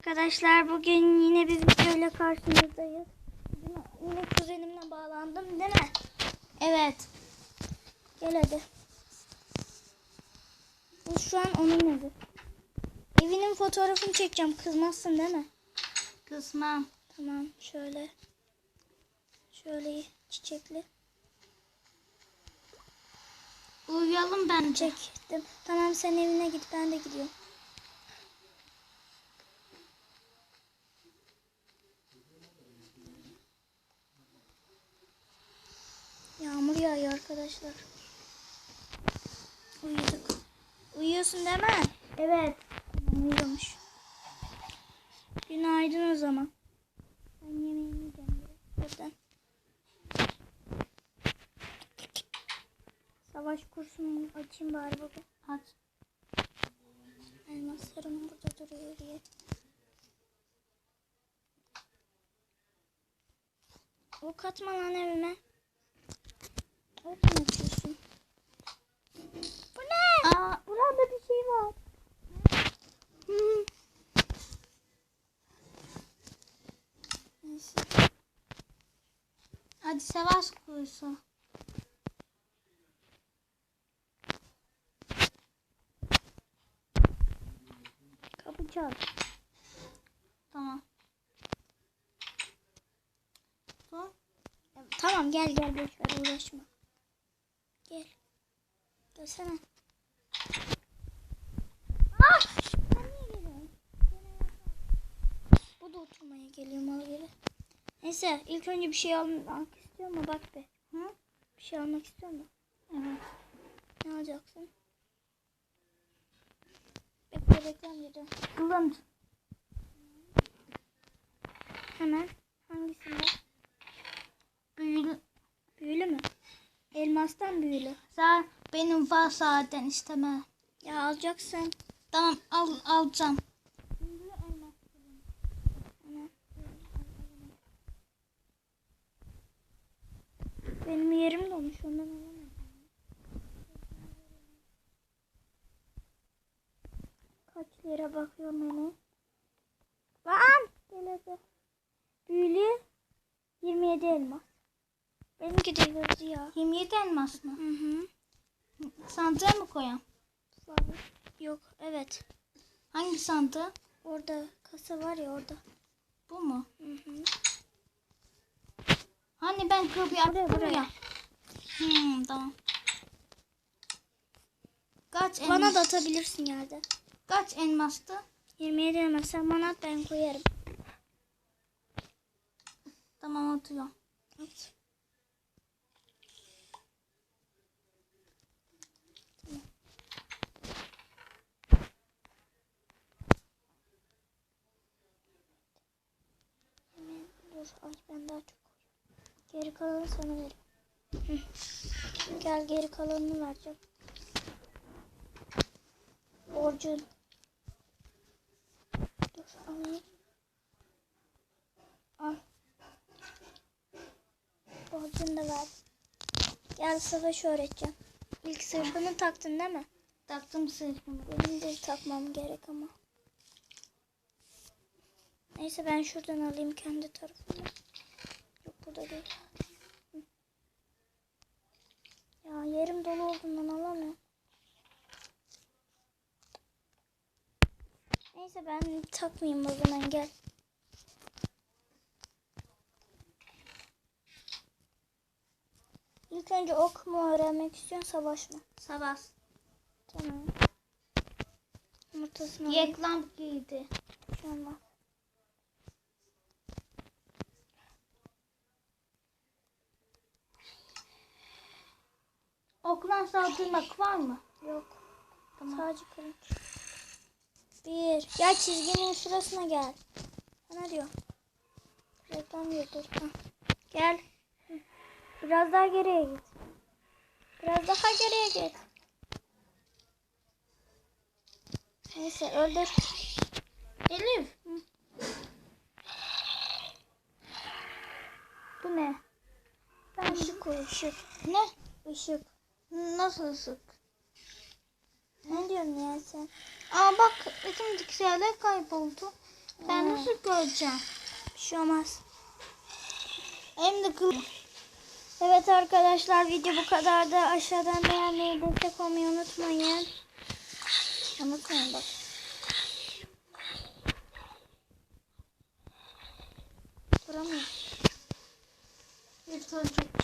Arkadaşlar bugün yine bir videoyla karşınızdayız. Yine, kuzenimle bağlandım değil mi? Evet. Gel hadi. Bu şu an onun evi. Evinin fotoğrafını çekeceğim. Kızmazsın değil mi? Kısmam. Tamam şöyle. Şöyle çiçekli. Uyuyalım bence. Çektim. Tamam sen evine git ben de gidiyorum. Yağıyor arkadaşlar. Uyuduk. Uyuyorsun değil mi? Evet. Uyuyormuş. Günaydın o zaman. Ben yemeğimi yiyeceğim buradan. Savaş kursumu açayım bari bugün. Aç. Elmaslarım burada duruyor diye. Ok atma lan evime. Atıyorsun? Bu ne? Aa, Burada bir şey var. Hı. Neyse. hadi savaş kuyusu. Kapı çal. Tamam. Tamam gel gel boş ver uğraşma. Gel. Gelsene. Ah! Sen niye yapma. Bu da oturmaya geliyor mal gibi. Neyse ilk önce bir şey almak istiyor mu bak be. Hı? Bir şey almak istiyor mu? Evet. Ne alacaksın? Bekle bekle amcacığım. Kılınç. Hemen. Hangisinde? Büyülü. Büyülü mü? Elmastan büyülü. Sen benim var zaten isteme. Ya alacaksın. Tamam al alacağım. Benim yerim dolmuş ondan alamıyorum. Kaç lira bakıyorum hemen. Lan! Büyülü 27 elmas. Benimki de yazı ya. 27 elmas mı? Hı hı. Sandığa mı koyayım? Yok evet. Hangi sandığı? Orada kasa var ya orada. Bu mu? Hı hı. Hani ben kapıyı Buraya, buraya. ya. Hmm, tamam. Kaç elmas? Bana da atabilirsin yerde. Kaç elmastı? 27 elmas sen bana at ben koyarım. Tamam atıyor. At. Hemen dur ay ben daha çok koyuyorum. Geri kalanı sana veriyorum. Gel geri kalanını vereceğim. Borcun. Dur alayım. Al. Borcunu da ver. Gel savaş öğreteceğim. İlk sırfını taktın değil mi? Taktım sırfımı. Benim de takmam gerek ama. Neyse ben şuradan alayım kendi tarafımdan. Yok burada değil. Hı. Ya yerim dolu olduğundan alamıyorum. Neyse ben takmayayım o zaman gel. İlk önce ok mu öğrenmek istiyorsun savaş mı? Savaş. Tamam. Yumurtasını alayım. Reklam giydi. Tamam. Oklan saldırmak var mı? Yok. Sadece kırık. Bir. Gel çizginin şurasına gel. Sana diyor. Reklam. Hah. Gel. Hı. Biraz daha geriye git. Biraz daha geriye git. Neyse öldür. Elif. Bu ne? Ben ışık koy ışık. Ne? Işık. Nasıl sık? Ne diyorsun ya sen? Aa bak içimdeki şeyler kayboldu. Ben nasıl göreceğim? Bir şey olmaz. Hem de kıl. Evet arkadaşlar video bu kadardı. Aşağıdan beğenmeyi, destek olmayı unutmayın. Unutmayın bak. Duramıyorum. Lütfen çok